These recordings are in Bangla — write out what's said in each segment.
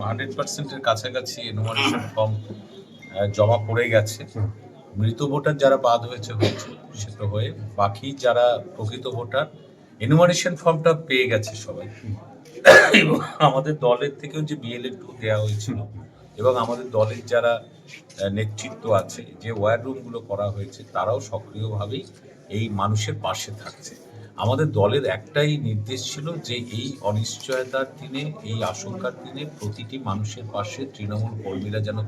হান্ড্রেড পার্সেন্টের কাছাকাছি এনুমারেশন ফর্ম জমা পড়ে গেছে। মৃত ভোটার যারা বাদ হয়েছে হয়েছে সেটা হয়ে বাকি যারা প্রকৃত ভোটার এনুমারেশন ফর্মটা পেয়ে গেছে সবাই। এবং আমাদের দলের থেকেও যে বিএলএ টু দেওয়া হয়েছিল, এবং আমাদের দলের যারা নেতৃত্ব আছে, যে ওয়ার রুমগুলো করা হয়েছে, তারাও সক্রিয়ভাবেই এই মানুষের পাশে থাকছে। আমাদের দলের একটাই নির্দেশ ছিল যে এই অনিশ্চয়তার দিনে, এই আশঙ্কার দিনে প্রতিটি মানুষের পাশে তৃণমূল কর্মীরা যেন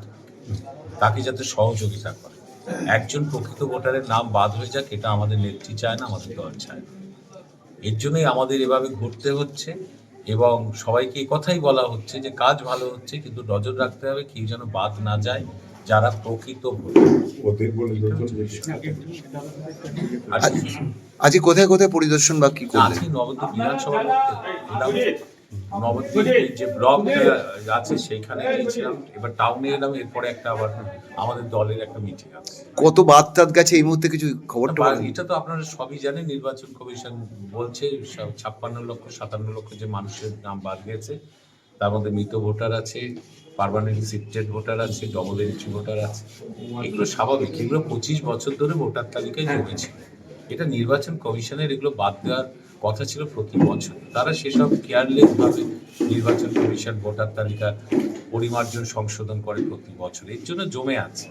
তাকে যাতে সহযোগিতা করে। একজন প্রকৃত ভোটারের নাম বাদ হয়ে যাক, এটা আমাদের নেত্রী চায় না, আমাদের দল চায় এর জন্যই আমাদের এভাবে ঘুরতে হচ্ছে এবং সবাইকে কথাই বলা হচ্ছে যে, কাজ ভালো হচ্ছে, কিন্তু নজর রাখতে হবে কেউ যেন বাদ না যায়। যারা প্রকৃত আজকে কোথায় কোথায় পরিদর্শন বা কি করলেন? আজকে নবদ্বীপ বিধানসভা নবদ্বীপ যে ব্লক আছে সেইখানে গিয়েছিলাম। এবার টাউনে এলাম এরপরে একটা আবার আমাদের দলের একটা মিটিং আছে। কত বাদ টাদ গেছে এই মুহূর্তে কিছু খবর এটা তো আপনারা সবই জানেন নির্বাচন কমিশন বলছে ছাপ্পান্ন লক্ষ সাতান্ন লক্ষ যে মানুষের নাম বাদ গেছে তার মধ্যে মৃত ভোটার আছে পারমানেন্ট সিটেড ভোটার আছে ডবল এন্ট্রি ভোটার আছে। এগুলো স্বাভাবিক। এগুলো পঁচিশ বছর ধরে ভোটার তালিকায় জমেছে। এটা নির্বাচন কমিশনের এগুলো বাদ দেওয়ার কথা ছিল প্রতি বছর। তারা সেসব কেয়ারলেস ভাবে নির্বাচন কমিশন ভোটার তালিকা পরিমার্জন সংশোধন করে প্রতি বছর। এর জন্য জমে আছে।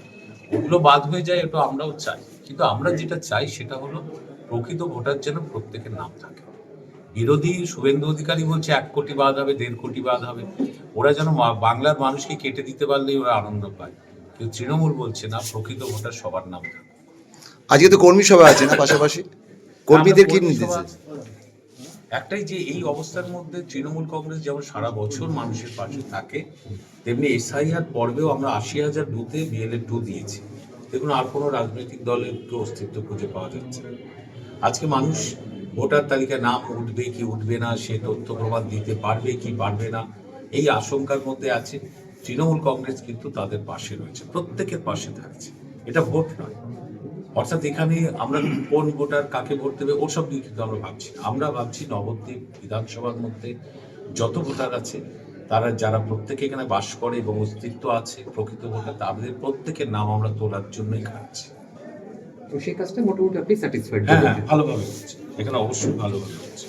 ওগুলো বাদ হয়ে যায়, এটা আমরাও চাই। কিন্তু আমরা যেটা চাই, সেটা হলো প্রকৃত ভোটার যেন প্রত্যেকের নাম থাকে। বিরোধী শুভেন্দু অধিকারী বলছে, এক কোটি বাদ হবে, দেড় কোটি বাদ হবে। ওরা যেন বাংলার মানুষকে কেটে দিতে পারলেই ওরা আনন্দ পায়। কিন্তু তৃণমূল বলছে না প্রকৃত ভোটার সবার নাম আজকে তো কর্মী সভা আছে না পাশাপাশি? কর্মীদের কি নির্দেশ? একটাই যে এই অবস্থার মধ্যে তৃণমূল কংগ্রেস যেমন সারা বছর মানুষের পাশে থাকে তেমনি এসআইআর পর্বেও আমরা আশি হাজার বুথে বিএলএ টু দিয়েছি। দেখুন আর কোনো রাজনৈতিক দলের তো অস্তিত্ব খুঁজে পাওয়া যাচ্ছে। আজকে মানুষ ভোটার তালিকায় নাম উঠবে কি উঠবে না সে তথ্য প্রমাণ দিতে পারবে কি পারবে না এই আশঙ্কার মধ্যে আছে। তৃণমূল কংগ্রেস কিন্তু তাদের পাশে রয়েছে প্রত্যেকের পাশে থাকছে। এটা ভোট নয়। অর্থাৎ এখানে আমরা কোন ভোটার কাকে ভোট দেবে ওসব নিয়ে কিন্তু আমরা ভাবছি না। আমরা ভাবছি নবদ্বীপ বিধানসভার মধ্যে যত ভোটার আছে তারা যারা প্রত্যেকে এখানে বাস করে এবং অস্তিত্ব আছে প্রকৃত ভোটার তাদের প্রত্যেকের নাম আমরা তোলার জন্যই খাচ্ছি তো সেই কাজটা মোটামুটি আপনি স্যাটিসফাইড হ্যাঁ ভালোভাবে হচ্ছে। এখানে অবশ্যই ভালোভাবে হচ্ছে।